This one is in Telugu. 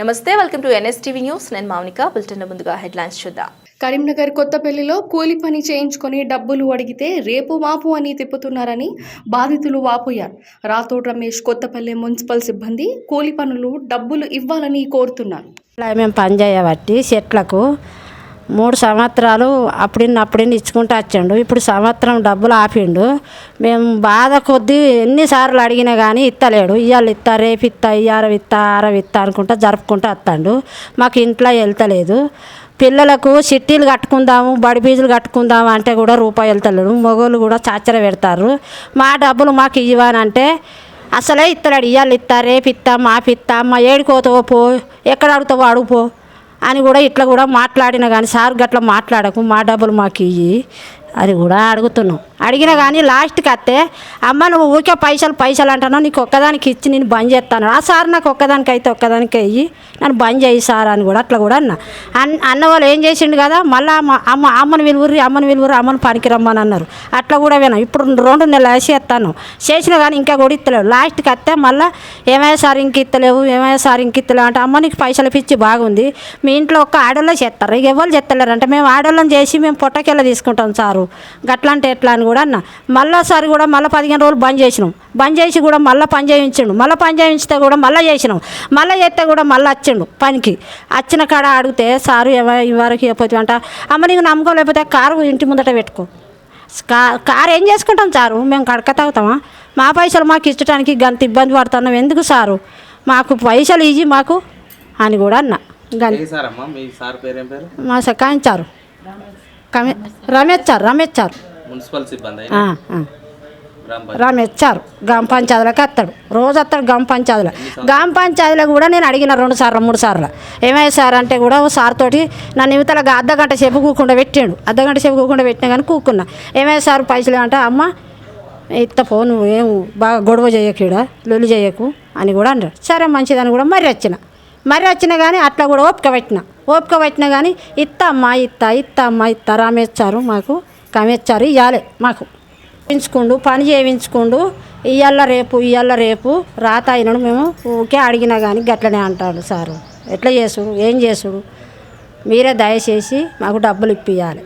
నమస్తే వెల్కమ్ టు ఎన్ఎస్టీవీ న్యూస్ నేను మౌనిక బులెటిన్ ముందుగా హెడ్లైన్స్ చూద్దాం. కరీంనగర్ కొత్తపల్లిలో కూలి పని చేయించుకొని డబ్బులు అడిగితే రేపు మాపు అని తిప్పుతున్నారని బాధితులు వాపోయారు. రాథోడ్ రమేష్ కొత్తపల్లి మున్సిపల్ సిబ్బంది కూలి పనులు డబ్బులు ఇవ్వాలని కోరుతున్నారు. మేము పని చేయబట్టి చెట్లకు మూడు సంవత్సరాలు అప్పుడిన్ని అప్పుడిని ఇచ్చుకుంటూ వచ్చాడు. ఇప్పుడు సంవత్సరం డబ్బులు ఆపిండు. మేము బాధ కొద్దీ ఎన్నిసార్లు అడిగినా కానీ ఇత్తలేడు. ఇవాళ ఇత్తా రేపు ఇత్తా ఇయ్యార ఇత్తా ఆర ఇత్తా అనుకుంటా జరుపుకుంటూ వస్తాడు. మాకు ఇంట్లో వెళ్తలేదు. పిల్లలకు సిట్టీలు కట్టుకుందాము బడి ఫీజులు కట్టుకుందాము అంటే కూడా రూపాయి వెళ్తలేడు. మగోళ్ళు కూడా చాచర పెడతారు. మా డబ్బులు మాకు ఇవ్వనంటే అసలే ఇత్తలేడు. ఇవాళ ఇత్తా రేపు ఇత్తా మాపు మా అమ్మ ఏడుకోతావో పో ఎక్కడ అడుగుతావో అడుగుపో అని కూడా ఇట్లా కూడా మాట్లాడినా కానీ సార్ గట్ల మాట్లాడకు మా డబ్బులు మాకు ఇయ్యి అది కూడా అడుగుతున్నాం అడిగినా కానీ లాస్ట్కి వస్తే అమ్మ నువ్వు ఊరికే పైసలు పైసలు అంటున్నావు నీకు ఒక్కదానికి ఇచ్చి నేను బంద్ చేస్తాను. ఆ సార్ నాకు ఒక్కదానికి అయితే ఒక్కదానికి అయ్యి నన్ను బంద్ చేయి సార్ అని కూడా అట్లా కూడా అన్న. అన్న అన్న వాళ్ళు ఏం చేసిండు కదా మళ్ళీ అమ్మ అమ్మ అమ్మని విలువురి అమ్మని విలువురి అమ్మని పనికి రమ్మని అన్నారు. అట్లా కూడా విన్నాం. ఇప్పుడు రెండు నెలలు వేసేస్తాను చేసినా కానీ ఇంకా కూడా ఇస్తలేవు లాస్ట్కి వస్తే మళ్ళీ ఏమయ్యా సార్ ఇంక ఇస్తలేవు ఏమయ్యా సార్ ఇంక ఇస్తలేవు అంటే అమ్మ నీకు పైసలు పిచ్చి బాగుంది మీ ఇంట్లో ఒక్క ఆడోళ్ళే చేస్తారు. ఇక ఎవరు చేస్తలేరు అంటే మేము ఆడోళ్ళని చేసి మేము పొట్టకెళ్ళ తీసుకుంటాం సారు. గట్లా అంటే ఎట్లా అని కూడా అన్న. మళ్ళీ సార్ కూడా మళ్ళీ పదిహేను రోజులు బంద్ చేసినాం. బంద్ చేసి కూడా మళ్ళీ పని చేయించిండు. మళ్ళీ పని చేయించితే కూడా మళ్ళీ చేసినాం. మళ్ళీ చేస్తే కూడా మళ్ళీ వచ్చిండు పనికి. వచ్చిన కాడ అడిగితే సారు ఎవ- ఈ వరకు చెప్పొచ్చు అంట. అమ్మ నీకు నమ్మకం లేకపోతే కారు ఇంటి ముందట పెట్టుకో. కా- కారు ఏం చేసుకుంటాం సారు? మేము కడక తాగుతామా? మా పైసలు మాకు ఇచ్చడానికి గంత ఇబ్బంది పడుతున్నాం. ఎందుకు సారు? మాకు పైసలు ఇచ్చి మాకు. అని కూడా అన్న. మీ సకాయించారు Ramesh sir Ramesh sir municipal సిబ్బంది రమేష్ సార్ గ్రామ పంచాయతీలకు వస్తాడు. రోజు వస్తాడు గ్రామ పంచాయతీలో. గ్రామ పంచాయతీలో కూడా నేను అడిగిన రెండు సార్లు మూడు సార్లు. ఏమయ్య సార్ అంటే కూడా ఓ సార్ తోటి నన్ను యువతలకు అర్ధ గంట సేపు కూకుండా పెట్టాడు. అర్ధ గంట సేపు కూకుండా పెట్టినా కానీ కూకున్నా. ఏమయ్య సార్ పైసలు అంటే అమ్మ ఇత్త పో నువ్వు ఏం బాగా గొడవ చేయకీడ లొల్లి చేయకు అని కూడా అన్నాడు. సరే మంచిదని కూడా మరి వచ్చిన. మరి వచ్చినా కానీ అట్లా కూడా ఓపిక పెట్టిన. ఓపిక పట్టినా కానీ ఇత్తమ్మా ఇత్త ఇత్తమ్మా ఇత్త రామేచ్చారు మాకు కమేచ్చారు ఇవ్వాలి మాకు. చేయించుకుండు పని చేయించుకుండు ఇయ్యాల రేపు ఇయ్యాల రేపు రాత అయినాడు మేము ఊకే అడిగినా కానీ గట్లనే అంటాడు సారు. ఎట్లా చేసుడు ఏం చేసుడు? మీరే దయచేసి మాకు డబ్బులు ఇప్పియాలి